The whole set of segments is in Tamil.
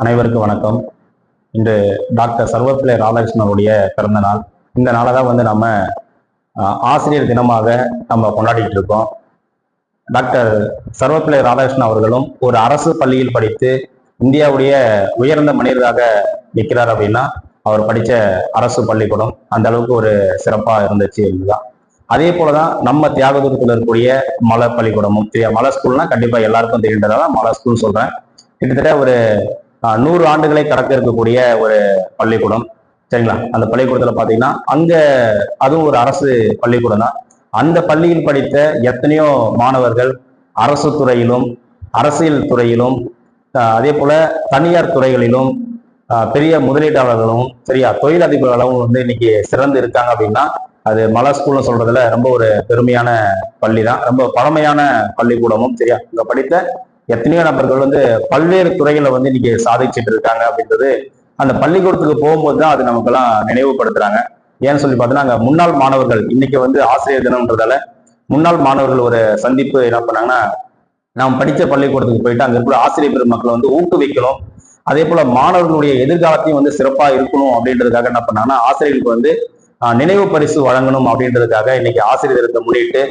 அனைவருக்கும் வணக்கம். இன்று டாக்டர் சர்வப்பிள்ளை ராதாகிருஷ்ணனுடைய பிறந்த நாள். இந்த நாளை தான் வந்து நம்ம ஆசிரியர் தினமாக நம்ம கொண்டாடிட்டு இருக்கோம். டாக்டர் சர்வப்பிள்ளை ராதாகிருஷ்ணன் அவர்களும் ஒரு அரசு பள்ளியில் படித்து இந்தியாவுடைய உயர்ந்த மனிதராக நிற்கிறார் அப்படின்னா அவர் படித்த அரசு பள்ளிக்கூடம் அந்த அளவுக்கு ஒரு சிறப்பாக இருந்துச்சு இதுதான் அதே போலதான் நம்ம தியாகதூரத்தில் இருக்கக்கூடிய மலை பள்ளிக்கூடமும் மலை ஸ்கூல்னா கண்டிப்பா எல்லாருக்கும் தெரிந்ததால மலை ஸ்கூல் சொல்றேன். கிட்டத்தட்ட ஒரு நூறு ஆண்டுகளை கடக்க இருக்கக்கூடிய ஒரு பள்ளிக்கூடம். சரிங்களா? அந்த பள்ளிக்கூடத்துல பாத்தீங்கன்னா அங்க அதுவும் ஒரு அரசு பள்ளிக்கூடம் தான். அந்த பள்ளியில் படித்த எத்தனையோ மாணவர்கள் அரசு துறையிலும் அரசியல் துறையிலும் அதே போல தனியார் துறைகளிலும் பெரிய முதலீட்டாளர்களும் சரியா தொழிலதிபர்களும் வந்து இன்னைக்கு சிறந்து இருக்காங்க அப்படின்னா அது மலை ஸ்கூல்னு சொல்றதுல ரொம்ப ஒரு பெருமையான பள்ளி தான் ரொம்ப பழமையான பள்ளிக்கூடமும் சரியா? இங்க படித்த எத்தனையோ நபர்கள் வந்து பல்வேறு துறைகளை வந்து இன்னைக்கு சாதிச்சுட்டு இருக்காங்க அப்படின்றது அந்த பள்ளிக்கூடத்துக்கு போகும்போது தான் அது நமக்கெல்லாம் நினைவுபடுத்துறாங்க. ஏன்னு சொல்லி பார்த்தோன்னா அங்கே முன்னாள் மாணவர்கள் இன்னைக்கு வந்து ஆசிரியர் தினம்ன்றதால முன்னாள் மாணவர்கள் ஒரு சந்திப்பு என்ன பண்ணாங்கன்னா நாம் படித்த பள்ளிக்கூடத்துக்கு போயிட்டு அங்கே இருக்கிற ஆசிரியர் பெருமக்களை வந்து ஊக்குவிக்கணும். அதே போல மாணவர்களுடைய எதிர்காலத்தையும் வந்து சிறப்பாக இருக்கணும் அப்படின்றதுக்காக என்ன பண்ணாங்கன்னா ஆசிரியர்களுக்கு வந்து நினைவு பரிசு வழங்கணும் அப்படின்றதுக்காக இன்னைக்கு ஆசிரியர் தினத்தை முன்னிட்டு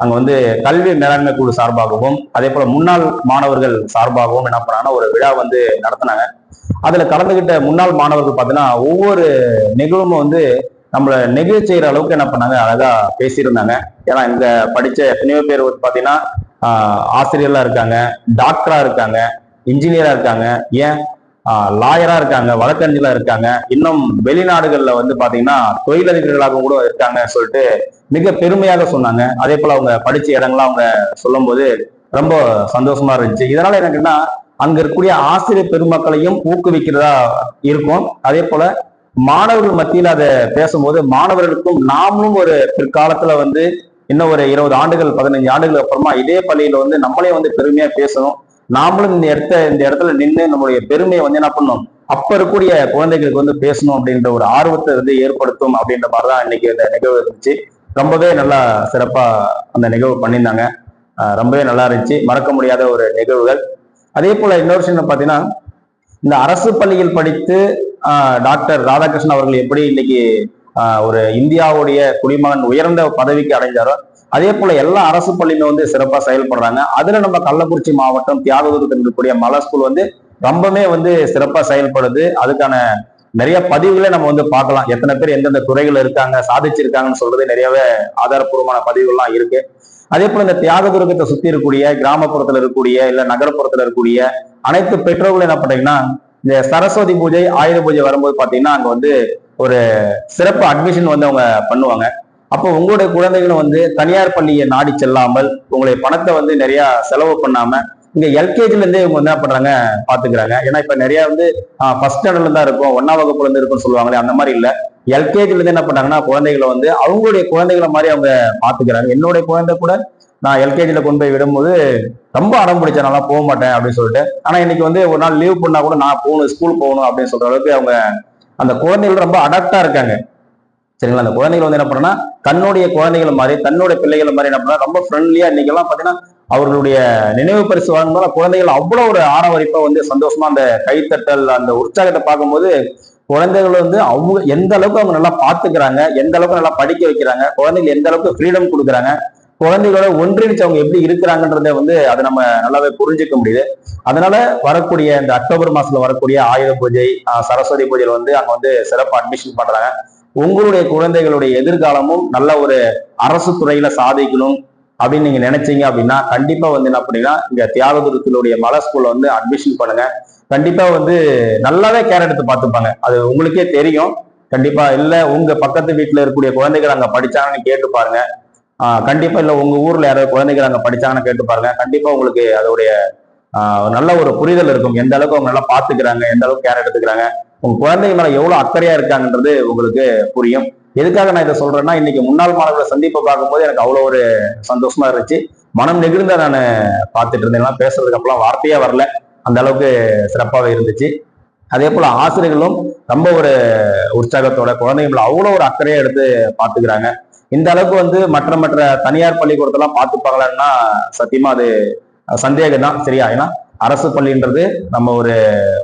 அங்க வந்து கல்வி மேலாண்மை குழு சார்பாகவும் அதே போல முன்னாள் மாணவர்கள் சார்பாகவும் என்ன பண்ணாங்கன்னா ஒரு விழா வந்து நடத்தினாங்க. அதுல கலந்துகிட்ட முன்னாள் மாணவர்கள் பார்த்தீங்கன்னா ஒவ்வொரு நிகழ்வும் வந்து நம்மள நெகிழ்ச்சி செய்யற அளவுக்கு என்ன பண்ணாங்க அழகா பேசியிருந்தாங்க. ஏன்னா இங்க படிச்ச எத்தனையோ பேர் வந்து பாத்தீங்கன்னா ஆஹ், இருக்காங்க டாக்டரா இருக்காங்க இன்ஜினியரா இருக்காங்க. ஏன்? லாயரா இருக்காங்க வழக்கறிஞர்களா இருக்காங்க. இன்னும் வெளிநாடுகள்ல வந்து பாத்தீங்கன்னா தொழிலதிபர்களாகவும் கூட இருக்காங்க சொல்லிட்டு மிக பெருமையாக சொன்னாங்க. அதே போல அவங்க படிச்ச இடங்கள்லாம் அவங்க சொல்லும்போது ரொம்ப சந்தோஷமா இருந்துச்சு. இதனால எனக்குன்னா அங்க இருக்கக்கூடிய ஆசிரியர் பெருமக்களையும் ஊக்குவிக்கிறதா இருக்கும். அதே போல மாணவர்கள் மத்தியில் அதை பேசும்போது மாணவர்களுக்கும் நாமளும் ஒரு பிற்காலத்துல வந்து இன்னும் ஒரு இருபது ஆண்டுகள் பதினஞ்சு ஆண்டுகள் அப்புறமா இதே பள்ளியில வந்து நம்மளே வந்து பெருமையா பேசணும். நாமளும் இந்த இடத்த இந்த இடத்துல நின்று நம்மளுடைய பெருமையை வந்து என்ன பண்ணணும் அப்ப இருக்கக்கூடிய குழந்தைகளுக்கு வந்து பேசணும் அப்படின்ற ஒரு ஆர்வத்தை வந்து ஏற்படுத்தும் அப்படின்ற மாதிரி தான் இன்னைக்கு இந்த நிகழ்வு இருந்துச்சு. ரொம்பவே நல்லா சிறப்பா அந்த நிகழ்வு பண்ணியிருந்தாங்க. ரொம்பவே நல்லா இருந்துச்சு. மறக்க முடியாத ஒரு நிகழ்வுகள். அதே போல இன்னொரு விஷயம் பார்த்தீங்கன்னா இந்த அரசு பள்ளியில் படித்து டாக்டர் ராதாகிருஷ்ணன் அவர்கள் எப்படி இன்னைக்கு ஒரு இந்தியாவுடைய குடிமகன் உயர்ந்த பதவிக்கு அடைஞ்சாரோ அதே போல எல்லா அரசு பள்ளியுமே வந்து சிறப்பா செயல்படுறாங்க. அதுல நம்ம கள்ளக்குறிச்சி மாவட்டம் தியாகதூரத்தில் இருக்கக்கூடிய மலை ஸ்கூல் வந்து ரொம்பவே வந்து சிறப்பா செயல்படுது. அதுக்கான நிறைய பதிவுகளை நம்ம வந்து பார்க்கலாம். எத்தனை பேர் எந்தெந்த துறைகள் இருக்காங்க சாதிச்சிருக்காங்கன்னு சொல்றது நிறையவே ஆதாரப்பூர்வமான பதிவுகள்லாம் இருக்கு. அதே போல இந்த தியாகதுரகத்தை சுத்தி இருக்கக்கூடிய கிராமப்புறத்துல இருக்கக்கூடிய இல்ல நகரப்புறத்துல இருக்கக்கூடிய அனைத்து பெற்றோர்களும் என்ன பண்றீங்கன்னா இந்த சரஸ்வதி பூஜை ஆயுத பூஜை வரும்போது பாத்தீங்கன்னா அங்க வந்து ஒரு சிறப்பு அட்மிஷன் வந்து அவங்க பண்ணுவாங்க. அப்போ உங்களுடைய குழந்தைகளும் வந்து தனியார் பள்ளியை நாடி செல்லாமல் உங்களுடைய பணத்தை வந்து நிறைய செலவு பண்ணாம இங்க எல்கேஜில இருந்தே இவங்க என்ன பண்றாங்க பாத்துக்கிறாங்க. ஏன்னா இப்ப நிறைய வந்து ஃபர்ஸ்ட் ஸ்டாண்டர்ட்ல தான் இருக்கும் ஒன்னாம் வகுப்புல இருந்து இருக்கும்னு சொல்லுவாங்களே அந்த மாதிரி இல்ல. எல்கேஜில இருந்து என்ன பண்றாங்கன்னா குழந்தைகளை வந்து அவங்களுடைய குழந்தைகளை மாதிரி அவங்க பாத்துக்கிறாங்க. என்னுடைய குழந்தை கூட நான் எல்கேஜில கொண்டு போய் விடும்போது ரொம்ப அடம் பிடிச்ச நல்லா போக மாட்டேன் அப்படின்னு சொல்லிட்டு. ஆனா இன்னைக்கு வந்து ஒரு நாள் லீவ் பண்ணா கூட நான் போகணும் ஸ்கூல் போகணும் அப்படின்னு சொல்ற அளவுக்கு அவங்க அந்த குழந்தைகள் ரொம்ப அடாப்டா இருக்காங்க. சரிங்களா? அந்த குழந்தைகள் வந்து என்ன பண்ணா தன்னுடைய குழந்தைகள் மாதிரி தன்னுடைய பிள்ளைகள் மாதிரி என்ன பண்ணா ரொம்ப ஃப்ரெண்ட்லியா இன்னைக்கெல்லாம் பாத்தீங்கன்னா அவர்களுடைய நினைவு பரிசு வாங்கும்போது குழந்தைகள் அவ்வளவு ஒரு ஆரவரிப்பா வந்து சந்தோஷமா அந்த கைத்தட்டல் அந்த உற்சாகத்தை பார்க்கும்போது குழந்தைகள் வந்து அவங்க எந்த அளவுக்கு அவங்க நல்லா பார்த்துக்கிறாங்க எந்த அளவுக்கு நல்லா படிக்க வைக்கிறாங்க குழந்தைகள் எந்த அளவுக்கு ஃப்ரீடம் கொடுக்குறாங்க குழந்தைகளோட ஒன்றிணைச்சு அவங்க எப்படி இருக்கிறாங்கன்றத வந்து அதை நம்ம நல்லாவே புரிஞ்சுக்க முடியுது. அதனால வரக்கூடிய இந்த அக்டோபர் மாசத்துல வரக்கூடிய ஆயுத பூஜை சரஸ்வதி பூஜையில் வந்து அங்க வந்து சிறப்பு அட்மிஷன் பண்றாங்க. உங்களுடைய குழந்தைகளுடைய எதிர்காலமும் நல்ல ஒரு அரசு துறையில சாதிக்கணும் அப்படின்னு நீங்க நினைச்சீங்க அப்படின்னா கண்டிப்பா வந்து என்ன அப்படின்னா இங்க தியாகதுரத்தினுடைய மலை ஸ்கூல்ல வந்து அட்மிஷன் பண்ணுங்க. கண்டிப்பா வந்து நல்லாவே கேர் எடுத்து பார்த்துப்பாங்க. அது உங்களுக்கே தெரியும். கண்டிப்பா இல்ல உங்க பக்கத்து வீட்டுல இருக்கக்கூடிய குழந்தைகள் அங்க படிச்சாங்கன்னு கேட்டு பாருங்க. கண்டிப்பா இல்ல உங்க ஊர்ல யாராவது குழந்தைகள் அங்க படிச்சாங்கன்னு கேட்டு பாருங்க. கண்டிப்பா உங்களுக்கு அதோடைய நல்ல ஒரு புரிதல் இருக்கும். எந்த அளவுக்கு அவங்க நல்லா பாத்துக்கிறாங்க எந்த அளவுக்கு கேர் எடுத்துக்கிறாங்க. உங்க குழந்தைங்க மேல எவ்வளவு அக்கறையா இருக்காங்கன்றது உங்களுக்கு புரியும். எதுக்காக நான் இதை சொல்றேன்னா இன்னைக்கு முன்னாள் மாணவர்களை சந்திப்பை பார்க்கும்போது எனக்கு அவ்வளவு ஒரு சந்தோஷமா இருந்துச்சு. மனம் நெகிழ்ந்த நான் பார்த்துட்டு இருந்தேன். பேசுறதுக்கு அப்பெல்லாம் வார்த்தையே வரல. அந்த அளவுக்கு சிறப்பாகவே இருந்துச்சு. அதே போல ஆசிரியர்களும் ரொம்ப ஒரு உற்சாகத்தோட குழந்தைங்களை அவ்வளோ ஒரு அக்கறையா எடுத்து பார்த்துக்கிறாங்க. இந்த அளவுக்கு வந்து மற்ற மற்ற தனியார் பள்ளிக்கூடத்தெல்லாம் பார்த்துப்பாங்களான்னா சத்தியமா அது சந்தேகம் தான் சரியா? ஏன்னா அரசு பள்ளின்றது நம்ம ஒரு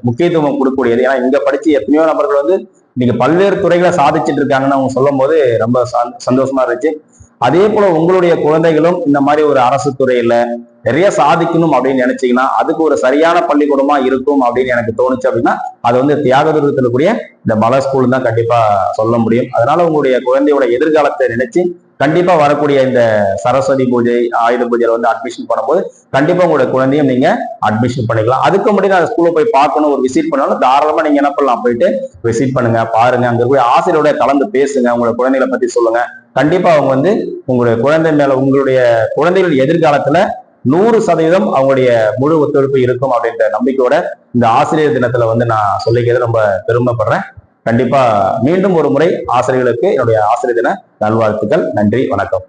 முக்கியத்துவம் கொடுக்கக்கூடியது. ஏன்னா இங்க படிச்சு எத்தனையோ நபர்கள் வந்து இன்னைக்கு பல்வேறு துறைகளை சாதிச்சுட்டு இருக்காங்கன்னு அவங்க சொல்லும் போது ரொம்ப சந்- சந்தோஷமா இருந்துச்சு. அதே போல உங்களுடைய குழந்தைகளும் இந்த மாதிரி ஒரு அரசு துறையில நிறைய சாதிக்கணும் அப்படின்னு நினைச்சீங்கன்னா அதுக்கு ஒரு சரியான பள்ளிக்கூடமா இருக்கும் அப்படின்னு எனக்கு தோணுச்சு அப்படின்னா அது வந்து தியாகதுரத்தில் கூடிய இந்த மலர் ஸ்கூல் தான் கண்டிப்பா சொல்ல முடியும். அதனால உங்களுடைய குழந்தையோட எதிர்காலத்தை நினைச்சு கண்டிப்பா வரக்கூடிய இந்த சரஸ்வதி பூஜை ஆயுத பூஜையில வந்து அட்மிஷன் பண்ணும்போது கண்டிப்பா உங்களுடைய குழந்தையும் நீங்க அட்மிஷன் பண்ணிக்கலாம். அதுக்கு முன்னாடி நான் ஸ்கூல்ல போய் பார்க்கணும் ஒரு விசிட் பண்ணாலும் தாராளமா நீங்க என்ன பண்ணலாம்? போயிட்டு விசிட் பண்ணுங்க பாருங்க. அங்க போய் ஆசிரியரோட கலந்து பேசுங்க. உங்களோட குழந்தைகளை பத்தி சொல்லுங்க. கண்டிப்பா அவங்க வந்து உங்களுடைய குழந்தை மேல உங்களுடைய குழந்தைகள் எதிர்காலத்துல நூறு சதவீதம் அவங்களுடைய முழு ஒத்துழைப்பு இருக்கும் அப்படின்ற நம்பிக்கையோட இந்த ஆசிரியர் தினத்துல வந்து நான் சொல்லிக்கிறது ரொம்ப பெருமைப்படுறேன். கண்டிப்பா மீண்டும் ஒரு முறை ஆசிரியர்களுக்கு என்னுடைய ஆசிரியர் தின நல்வாழ்த்துக்கள். நன்றி வணக்கம்.